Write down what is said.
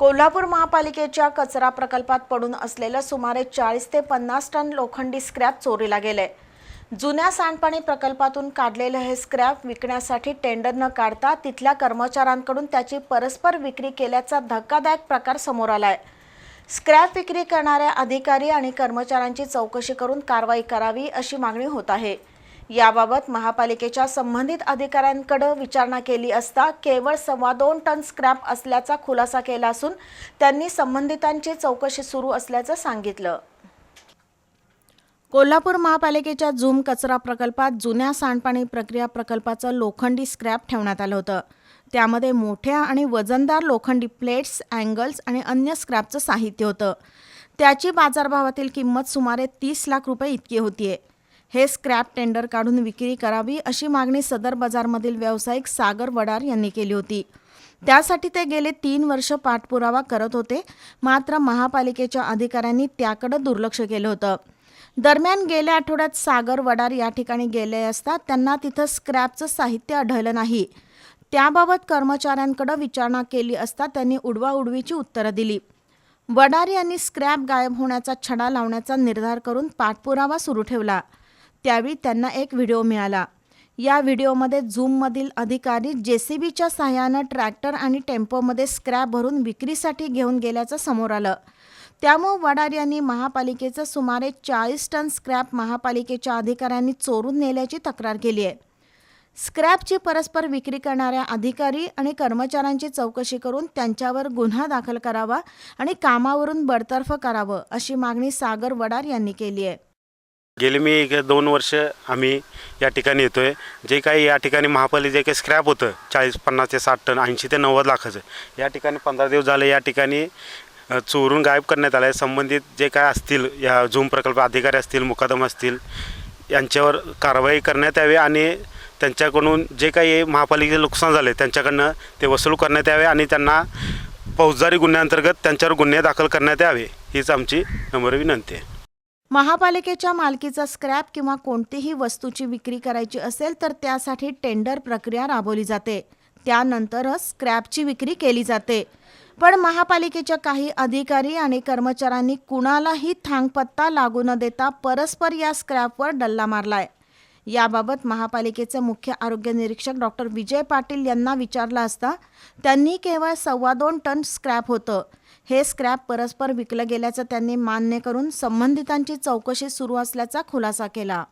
कोल्हापूर महापालिकेच्या कचरा प्रकल्पात पडून असलेलं सुमारे चाळीस ते पन्नास टन लोखंडी स्क्रॅप चोरीला गेलंय जुन्या सांडपाणी प्रकल्पातून काढलेलं हे स्क्रॅप विकण्यासाठी टेंडर न काढता तिथल्या कर्मचाऱ्यांकडून त्याची परस्पर विक्री केल्याचा धक्कादायक प्रकार समोर आलाय. स्क्रॅप विक्री करणाऱ्या अधिकारी आणि कर्मचाऱ्यांची चौकशी करून कारवाई करावी अशी मागणी होत आहे. याबाबत महापालिकेच्या संबंधित अधिकाऱ्यांकडे विचारणा केली असता केवळ सव्वा दोन टन स्क्रॅप असल्याचा खुलासा केला असून त्यांनी संबंधितांची चौकशी सुरू असल्याचं सांगितलं. कोल्हापूर महापालिकेच्या झूम कचरा प्रकल्पात जुन्या सांडपाणी प्रक्रिया प्रकल्पाचं लोखंडी स्क्रॅप ठेवण्यात आलं होतं. त्यामध्ये मोठ्या आणि वजनदार लोखंडी प्लेट्स अँगल्स आणि अन्य स्क्रॅपचं साहित्य होतं. त्याची बाजारभावातील किंमत सुमारे तीस लाख रुपये इतकी होतीये. हे स्क्रॅप टेंडर काढून विक्री करावी अशी मागणी सदर बाजारमधील व्यावसायिक सागर वडार यांनी केली होती. त्यासाठी ते गेले तीन वर्ष पाठपुरावा करत होते. मात्र महापालिकेच्या अधिकाऱ्यांनी त्याकडे दुर्लक्ष केलं होतं. दरम्यान गेल्या आठवड्यात सागर वडार या ठिकाणी गेले असता त्यांना तिथं स्क्रॅपचं साहित्य आढळलं नाही. त्याबाबत कर्मचाऱ्यांकडे विचारणा केली असता त्यांनी उडवाउडवीची उत्तरं दिली. वडार यांनी स्क्रॅप गायब होण्याचा छडा लावण्याचा निर्धार करून पाठपुरावा सुरू ठेवला. त्यावेळी त्यांना एक व्हिडिओ मिळाला. या व्हिडिओमध्ये झूममधील अधिकारी जेसीबीच्या सहाय्यानं ट्रॅक्टर आणि टेम्पोमध्ये स्क्रॅप भरून विक्रीसाठी घेऊन गेल्याचं समोर आलं. त्यामुळे वडार यांनी महापालिकेचं सुमारे चाळीस टन स्क्रॅप महापालिकेच्या अधिकाऱ्यांनी चोरून नेल्याची तक्रार केली आहे. स्क्रॅपची परस्पर विक्री करणाऱ्या अधिकारी आणि कर्मचाऱ्यांची चौकशी करून त्यांच्यावर गुन्हा दाखल करावा आणि कामावरून बडतर्फ करावं अशी मागणी सागर वडार यांनी केली आहे. गेली मी एक दोन वर्ष आम्ही या ठिकाणी येतो आहे जे काही या ठिकाणी महापाली जे काही स्क्रॅप होतं चाळीस पन्नास ते साठ टन ऐंशी ते नव्वद लाखाचं या ठिकाणी पंधरा दिवस झाले या ठिकाणी चोरून गायब करण्यात आलं आहे संबंधित जे काय असतील या झूम प्रकल्प अधिकारी असतील मुकादम असतील यांच्यावर कारवाई करण्यात यावी आणि त्यांच्याकडून जे काही महापालिकेचे नुकसान झाले त्यांच्याकडनं ते वसूल करण्यात यावे आणि त्यांना फौजदारी गुन्ह्याअंतर्गत त्यांच्यावर गुन्हे दाखल करण्यात यावे हीच आमची नम्र विनंती आहे. महापालिकेच्या मालकीचा स्क्रॅप किंवा कोणतीही वस्तूची विक्री करायची असेल तर त्यासाठी टेंडर प्रक्रिया राबवली जाते. त्यानंतरच स्क्रॅपची विक्री केली जाते. पण महापालिकेच्या काही अधिकारी आणि कर्मचाऱ्यांनी कुणालाही थांगपत्ता लागू न देता परस्पर या स्क्रॅपवर डल्ला मारलाय. याबाबत महापालिकेचे मुख्य आरोग्य निरीक्षक डॉक्टर विजय पाटील यांना विचारला असता त्यांनी केवळ सव्वा दोन टन स्क्रॅप होतं. हे स्क्रॅप परस्पर विकलं गेल्याचं त्यांनी मान्य करून संबंधितांची चौकशी सुरू असल्याचा खुलासा केला.